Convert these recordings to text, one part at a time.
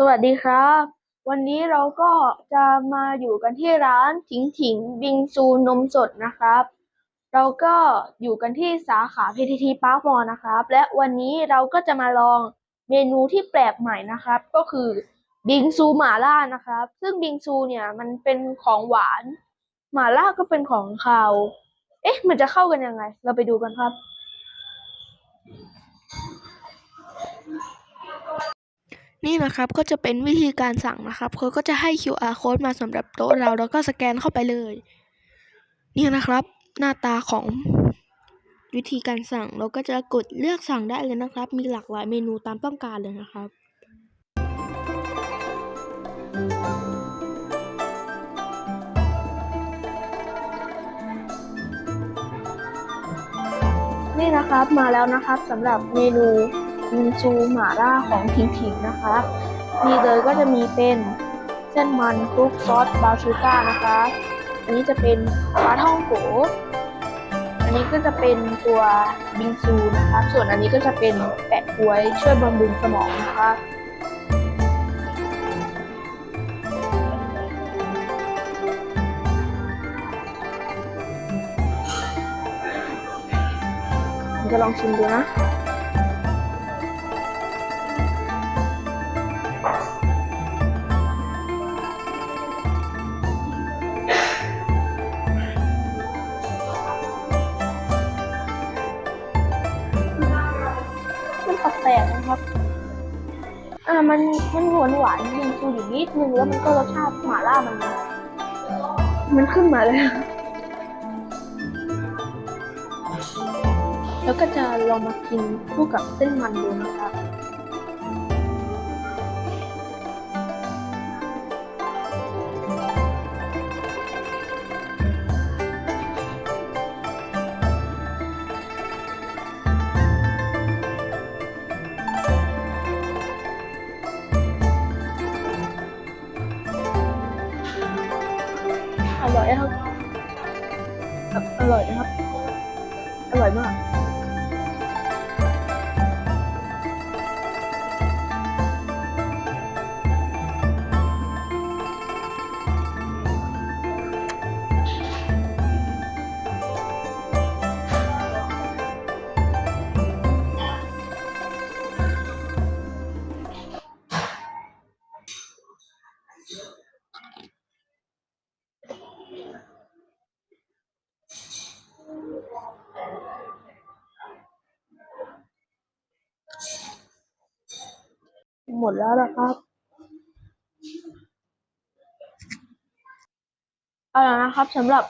สวัสดีครับ วันนี้เราก็จะมาอยู่กันที่ร้านถิงถิงบิงซูนมสดนะครับ เราก็อยู่กันที่สาขา PTT Park Mall นะครับ และวันนี้เราก็จะมาลองเมนูที่แปลกใหม่นะครับ ก็คือบิงซูหม่าล่านะครับ ซึ่งบิงซูเนี่ยมันเป็นของหวานหม่าล่าก็เป็นของคาว เอ๊ะ มันจะเข้ากันยังไง เราไปดูกันครับ นี่นะครับก็จะเป็นวิธีการสั่งนะครับเขาก็จะให้ QR code มาสำหรับโต๊ะเราแล้วก็สแกนเข้าไปเลยนี่นะครับ หน้าตาของวิธีการสั่งเราก็จะกดเลือกสั่งได้เลยนะครับ มีหลากหลายเมนูตามต้องการเลยนะครับนี่นะครับมาแล้วนะครับสำหรับเมนู บิงซูหม่าล่าของถิงถิงนะครับมีเลยก็จะมีเป็นเส้นมันคลุกซอสบาชูก้านะคะอันนี้จะเป็นปลาท่องโกอันนี้ก็จะเป็นตัวบิงซูนะครับส่วนอันนี้ก็จะเป็นแปะกล้วยช่วยบำรุงสมองนะคะจะลองชิมดูนะ ปลกๆนะครับ อ่ามันมันหวานหวานๆบิงซูอยู่นิดนึงแล้วมันก็รสชาติหม่าล่ามัน มันขึ้นมาเลย แล้วก็จะลองมากินคู่กับเส้นมันดูนะครับ ร่อยนะครับแบบอร่อยนะครับ อร่อยมาก หมดแล้วนะครับเอาละนะครับสำหรับ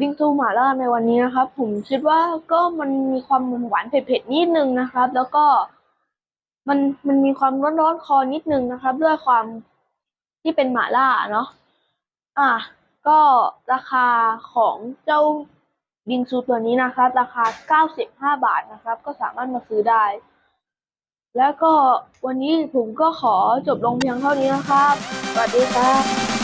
บิงซูหม่าล่าในวันนี้นะครับ ผมคิดว่าก็มันมีความหวานเผ็ดๆนิดนึงนะครับ แล้วก็มันมันมีความร้อนๆคอนิดนึงนะครับ ด้วยความที่เป็นหม่าล่าเนาะอะก็ราคาของเจ้าบิงซูตัวนี้นะครับ ราคา 95 บาทนะครับ ก็สามารถมาซื้อได้ แล้วก็วันนี้ผมก็ขอจบลงเพียงเท่านี้นะครับ สวัสดีครับ